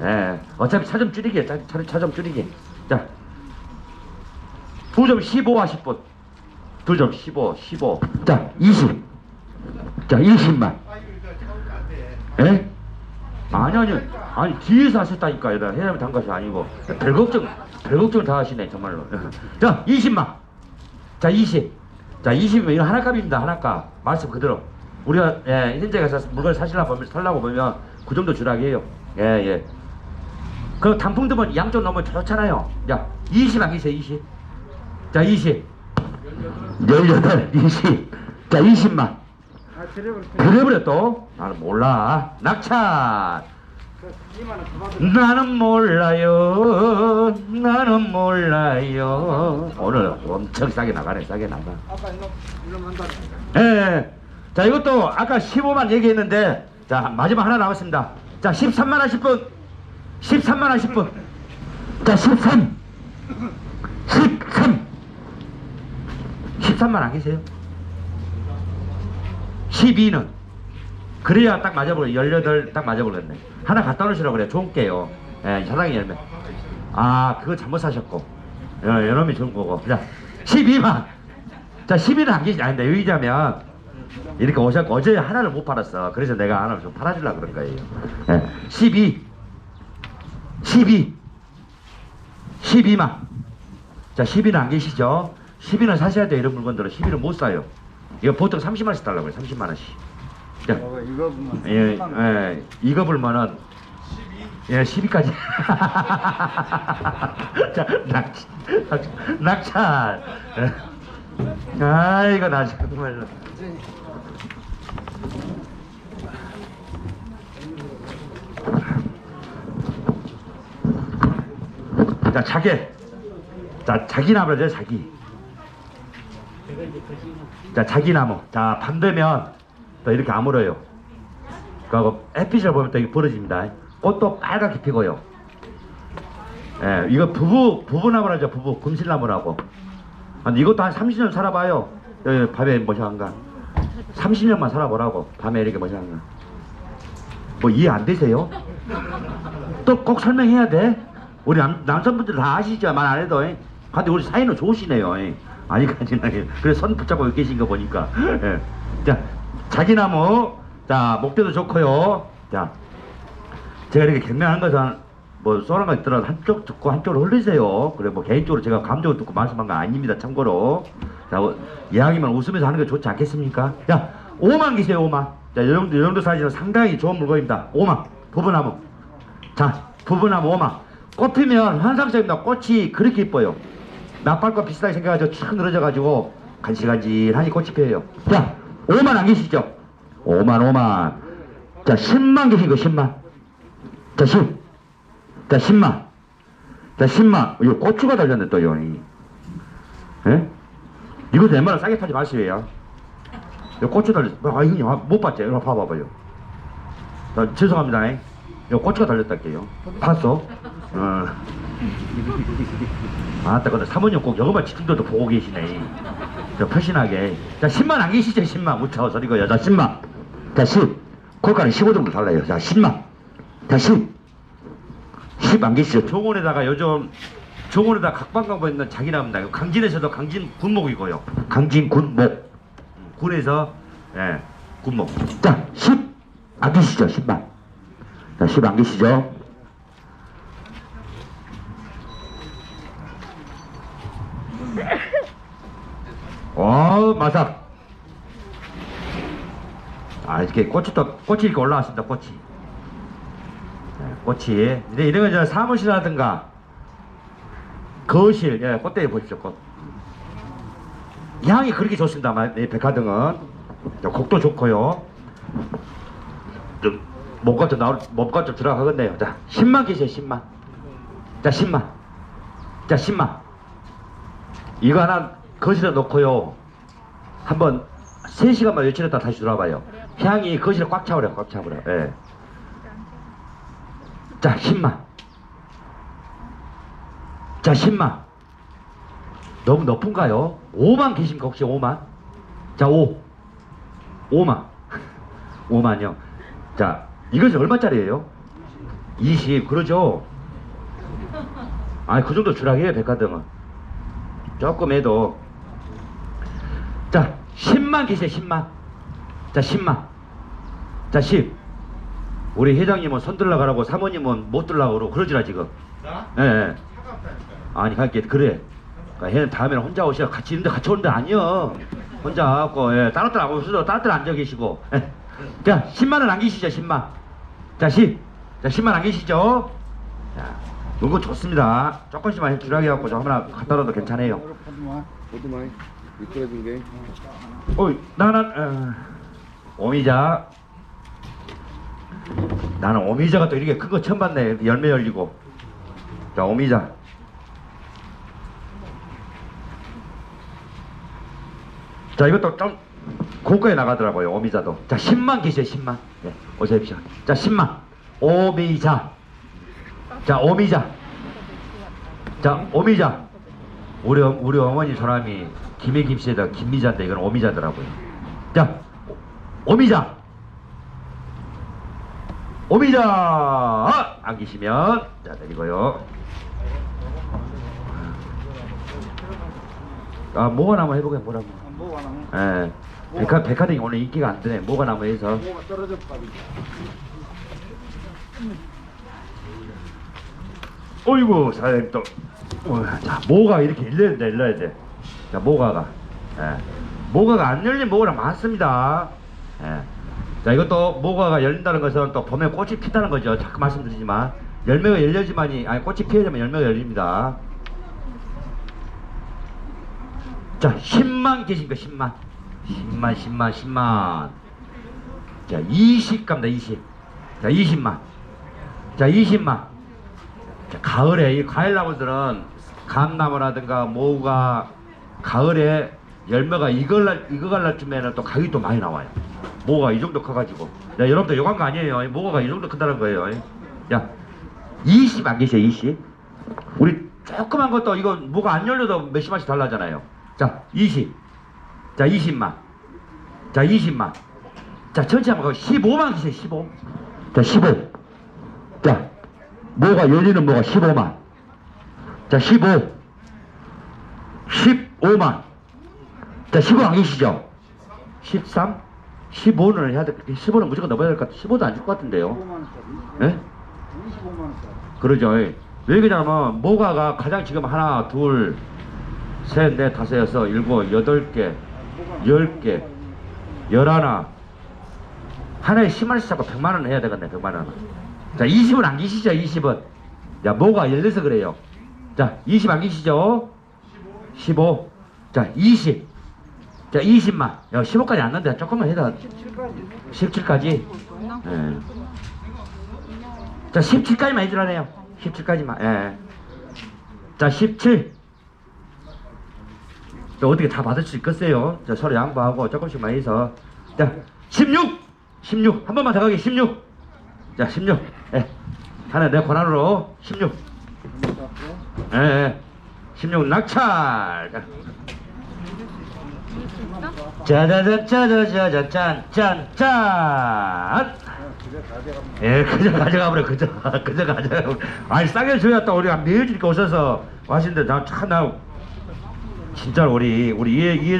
예, 어차피 차 좀 줄이게, 차, 차, 차좀 줄이게. 자, 두점15 하실 분. 두점 15, 15. 자, 20. 자, 20만. 예? 아니, 아니, 아니, 뒤에서 하셨다니까요. 나 해남에 단 것이 아니고. 별 걱정, 별 걱정 다 하시네, 정말로. 자, 20만. 자, 20. 자, 20이면 이거 하나값입니다, 하나값. 말씀 그대로. 우리가, 예, 현재 가서 물건 사시려고 보면, 살라고 보면, 그 정도 주락이에요. 예, 예. 그 단풍 들면 양쪽 넘으면 좋잖아요. 야, 20 아니세요, 20. 자, 20. 18, 20. 자, 20만. 아, 그래버려 또? 나는 몰라. 낙찰. 2만 원더 받을 나는 몰라요. 나는 몰라요. 오늘 엄청 싸게 나가네, 싸게 나가. 아빠 이거 만다. 예. 자, 이것도 아까 15만 얘기했는데, 자, 마지막 하나 남았습니다. 자, 13만 하실 분. 13만 하실 분. 자, 13. 13. 13만 안 계세요? 12는. 그래야 딱 맞아버려. 18 딱 맞아버렸네. 하나 갖다 놓으시라고 그래. 좋은 게요. 예, 사랑이 열매. 아, 그거 잘못 사셨고. 어, 여러분이 좋은 거고. 자, 12만. 자, 12는 안 계시, 아닌데, 의자면, 이렇게 오셨고, 어제 하나를 못 팔았어. 그래서 내가 하나를 좀 팔아주려고 그런 거예요. 예, 12. 12. 12만. 자, 12는 안 계시죠? 12는 사셔야 돼요, 이런 물건들은. 12는 못 사요. 이거 보통 30만원씩 달라고 해요, 30만원씩. 자, 어, 이거 보면 예, 3만 원. 예, 이거 불면은 예, 12까지. 자, 낙, 낙, 낙찰. 예. 아이고, 나 정말로. 자, 자개. 자, 자기 나무죠, 자기. 자, 자기 나무. 자, 밤 되면 또 이렇게 아물어요. 그리고 햇빛을 보면 또 이게 벌어집니다. 꽃도 빨갛게 피고요. 예, 이거 부부, 부부나무라죠, 부부. 금실나무라고. 근데 이것도 한 30년 살아봐요. 예, 밤에 뭐시한가. 30년만 살아보라고. 밤에 이렇게 뭐시한가. 뭐 이해 안 되세요? 또 꼭 설명해야 돼? 우리 남, 남성분들 다 아시죠? 말 안 해도. 예. 근데 우리 사이는 좋으시네요. 예. 아니까지는. 예. 그래서 손 붙잡고 계신 거 보니까. 예. 자, 자기나무. 자, 목대도 좋고요. 자, 제가 이렇게 경매한 것은 뭐 쏘는 거 있더라도 한쪽 듣고 한쪽으로 흘리세요. 그래 뭐 개인적으로 제가 감정을 듣고 말씀한 거 아닙니다. 참고로. 자, 어, 이왕이면 웃으면서 하는 게 좋지 않겠습니까? 자, 5만 기세요, 5만. 자, 이 정도, 이 정도 사이즈는 상당히 좋은 물건입니다. 5만. 부부나무. 자, 부부나무 5만. 꽃 피면 환상적입니다. 꽃이 그렇게 이뻐요. 나팔꽃 비슷하게 생겨가지고 촥 늘어져가지고 간질간질하니 꽃이 피어요. 자, 5만 안 계시죠? 5만, 5만. 자, 10만 계신 거, 10만. 자, 10. 자, 10만. 자, 10만. 이거 고추가 달렸네, 또, 요. 예? 이거 웬만하면 싸게 파지 마시고요. 요 고추 달렸, 아, 형님, 아, 못 봤지? 이거 봐봐봐요. 자, 죄송합니다. 요 고추가 달렸다게요. 봤어? 어. 아따, 근데 사모님 꼭 여기만 집중도도 보고 계시네. 저 퍼신하게. 자, 10만 안 계시죠? 10만. 무차워 소리고요. 자, 10만. 자, 10. 콜가는 15 정도 달라요. 자, 10만. 자, 10. 10 안 계시죠? 종원에다가 요즘 종원에다 각방광고 있는. 이거 강진에서도 강진 군목이고요. 강진 군목. 음, 군에서 예, 군목. 자, 10. 안 계시죠? 10만. 자, 10 안 계시죠? 어, 마삭. 아, 이렇게 꽃이 또, 꽃이 이렇게 올라왔습니다, 꽃이. 네, 꽃이. 이제 이런 건저 사무실이라든가, 거실, 예, 꽃대에 보십시오, 꽃. 향이 그렇게 좋습니다, 마- 이 백화등은. 저 곡도 좋고요. 좀, 몸과 좀 나올, 몸과 좀 들어가겠네요. 자, 10만 계세요, 10만. 자, 10만. 자, 10만. 이거 하나 거실에 놓고요. 한번 3시간만 외치렸다 다시 돌아봐요. 향이 거실에 꽉 차버려, 꽉 차버려. 예. 자, 10만. 자, 10만. 너무 높은가요? 5만 계십니까, 혹시 5만? 자, 5. 5만. 5만요. 자, 이것이 얼마짜리예요? 20 그러죠 아니 그 정도 주라게 백화점은 조금 해도 자 10만 계세요 10만. 자 10만. 자 10. 우리 회장님은 손 들라 가라고 사모님은 못 들라 그러고 그러지라 지금. 예, 예. 아니 갈게 그래. 그러니까 얘는 다음에는 혼자 오셔. 같이 있는데 같이 오는데 아니요 혼자 와갖고 예, 다른 데안 오셔도 다른 데는 앉아 계시고. 예. 자 10만원 남기시죠 10만. 자 10. 자 10만 남기시죠. 자 이거 좋습니다. 조금씩만 주라게 갖고 저 하나 갖다 놔도 괜찮아요 미끄러진 게. 어이 나는 어, 오미자. 나는 오미자가 또 이렇게 큰 거 처음 봤네. 열매 열리고. 자 오미자. 자 이것도 좀 고가에 나가더라고요 오미자도. 자 10만 계세요 10만. 네, 오십시오. 자 10만. 오미자. 자 오미자. 자 오미자. 우리 어- 우리 어머니 사람이 김해 김씨에다 김미자인데 이건 오미자더라고요. 자 오- 오미자 오미자 아! 안 계시면 자 내리고요. 아 뭐가 나무 해보게 뭐라고? 뭐가 나면 예. 백화 백화등이 오늘 인기가 안 되네. 뭐가 나무 해서 뭐가 버리. 어이구 사장님 또 어, 자, 모가 이렇게 일러야 돼 일러야 돼 자 모가가. 예. 모가가 안 열린 모가가 많습니다. 예. 자 이것도 모가가 열린다는 것은 또 봄에 꽃이 피다는 거죠. 자꾸 말씀드리지만. 열매가 열려지만이 아니 꽃이 피어야지만 열매가 열립니다. 자 10만 계십니까 10만? 10만 10만 10만. 자 20 갑니다 20 자 20만. 자 20만. 자, 가을에 이 과일 나무들은 감나무라든가 모가 가을에 열매가 익을 날 익어갈 날쯤에는 또 가격이 또 많이 나와요. 모가 이 정도 커가지고. 야 여러분들 요간 거 아니에요. 이 모가가 이 정도 큰다는 거예요. 야20안 계세요 20. 우리 조그만 것도 이거 모가 안 열려도 몇십만씩 달라잖아요. 자 20. 자 20만. 자 20만. 자 전체 한번 가고 15만 계세요 15. 자 15. 자 뭐가 열리는 뭐가 15만. 자, 15. 15만. 자, 15안 계시죠? 13? 15는 해야 될것 같아요. 15는 무조건 넘어야 될 것 같아요. 15도 안 줄 것 같은데요. 25만 원짜리. 예? 25만 원짜리. 그러죠. 예. 왜 그러냐면, 모가가 가장 지금 하나, 둘, 셋, 넷, 다섯, 여섯, 일곱, 여덟 개, 열 개, 열하나. 하나에 10만원씩 잡고 100만원 해야 되겠네, 100만원. 자, 20은 안 계시죠, 20은. 야, 뭐가 열려서 그래요. 자, 20 안 계시죠? 15. 자, 20. 자, 20만. 야, 15까지 안 넣는데 조금만 해다. 17까지. 17까지. 예. 자, 17까지만 해주라네요. 17까지만. 예. 자, 17. 자, 어떻게 다 받을 수 있겠어요? 자, 서로 양보하고 조금씩만 해서. 자, 16! 16. 한 번만 더 가게, 16. 자, 16. 예. 하나 내 권한으로 16. 예, 예. 16 낙찰. 자. 짜자자 짜자자자 짠짠 짠. 그래 다 돼가면 예, 그저 가져가 버려, 그저, 그저 가져가 버려. 아니 싸게 줘야 또 우리가 매일 이렇게 오셔서 하시는데 나 참 나 진짜 우리 우리 이, 이